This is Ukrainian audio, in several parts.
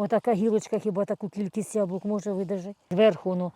Отака гілочка, хіба таку кількість яблук може видержати. Зверху, ну,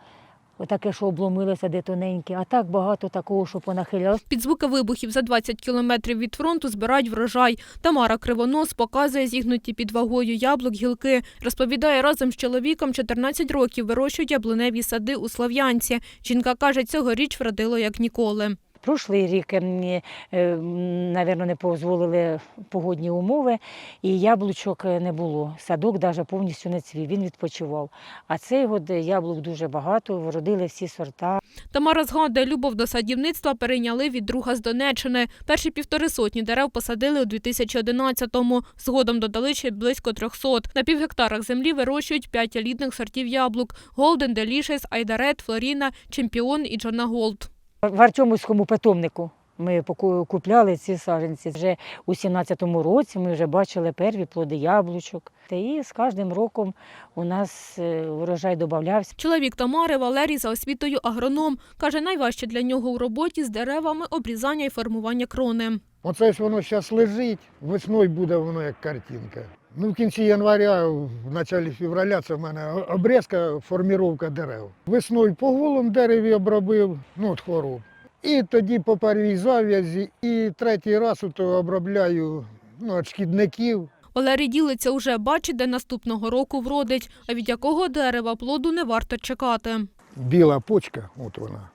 отаке, що обломилося, де тоненьке, а так багато такого, що понахилялось. Під звуки вибухів за 20 кілометрів від фронту збирають врожай. Тамара Кривонос показує зігнуті під вагою яблук гілки. Розповідає, разом з чоловіком 14 років вирощують яблуневі сади у Слов'янці. Жінка каже, цьогоріч вродило як ніколи. Прошлий рік, ем, е, не дозволили погодні умови, і яблучок е, не було. Садок навіть повністю не цвів, він відпочивав. А цей год яблук дуже багато, вродили всі сорта. Тамара згадує, любов до садівництва перейняли від друга з Донеччини. Перші півтори сотні дерев посадили у 2011-му. Згодом додали ще близько 300. На півгектарах землі вирощують п'ять елітних сортів яблук – Голден, Делішес, Айдарет, Флоріна, Чемпіон і Джона Голд. В Артемівському питомнику ми купляли ці саджанці. Вже у 17-му році ми вже бачили перві плоди яблучок. Та І з кожним роком у нас е, урожай додавався. Чоловік Тамари Валерій за освітою агроном. Каже, найважче для нього у роботі з деревами обрізання і формування крони. Оце ж воно зараз лежить, весною буде воно як картинка. Ну, в кінці января, в началі февраля, це в мене обрізка, форміровка дерев. Весною по голому дереві обробив, ну, от хвороб. І тоді по первій зав'язі, і третій раз ото обробляю ну, від шкідників. Валерій ділиться уже бачить, де наступного року вродить, а від якого дерева плоду не варто чекати. Біла почка, от вона.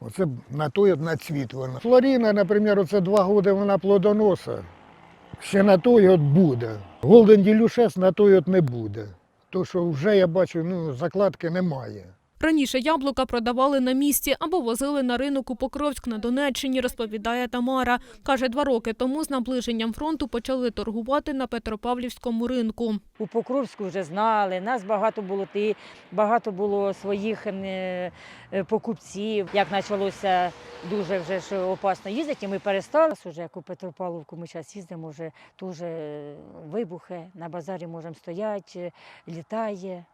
Оце на той на цвіт вона. Флоріна, наприклад, оце два роки вона плодоноса. Ще на той от буде. Голден Ділюшес на той от не буде. То що вже я бачу, ну, закладки немає. Раніше яблука продавали на місці або возили на ринок у Покровськ на Донеччині, розповідає Тамара. Каже, два роки тому з наближенням фронту почали торгувати на Петропавлівському ринку. У Покровську вже знали, нас багато було ти, багато було своїх ем, е, е, покупців. Як почалося дуже вже опасно їздити, ми перестали. Уже як у Петропавловку ми зараз їздимо, вже дуже вибухи, на базарі можемо стояти, е, літає.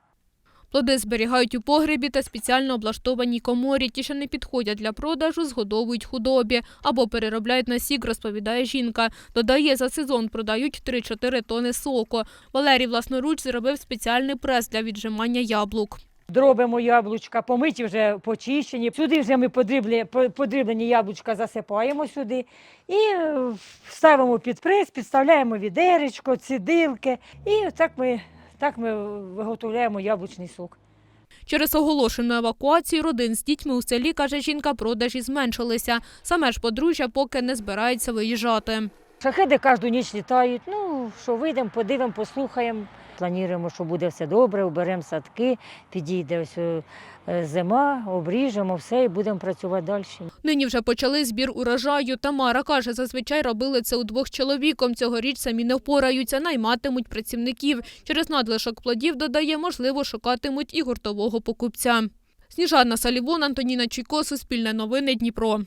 Плоди зберігають у погребі та спеціально облаштованій коморі. Ті, що не підходять для продажу, згодовують худобі або переробляють на сік, розповідає жінка. Додає, за сезон продають 3-4 тони соку. Валерій власноруч зробив спеціальний прес для віджимання яблук. Дробимо яблучка, помиті вже почищені. Сюди вже ми подріблені, подріблені яблучка засипаємо сюди і е, ставимо під прес, підставляємо відеречко, цідилки. І так ми, так ми виготовляємо яблучний сок. Через оголошену евакуацію родин з дітьми у селі, каже жінка, продажі зменшилися. Саме ж подружжя поки не збирається виїжджати. Шахеди кожну ніч літають. Ну, що вийдемо, подивимо, послухаємо. Плануємо, що буде все добре, оберемо садки, підійде ось е, зима, обріжемо все і будемо працювати далі. Нині вже почали збір урожаю. Тамара каже, зазвичай робили це удвох з чоловіком. Цьогоріч самі не впораються, найматимуть працівників. Через надлишок плодів, додає, можливо, шукатимуть і гуртового покупця. Сніжана Салівон, Антоніна Чуйко, Суспільне новини, Дніпро.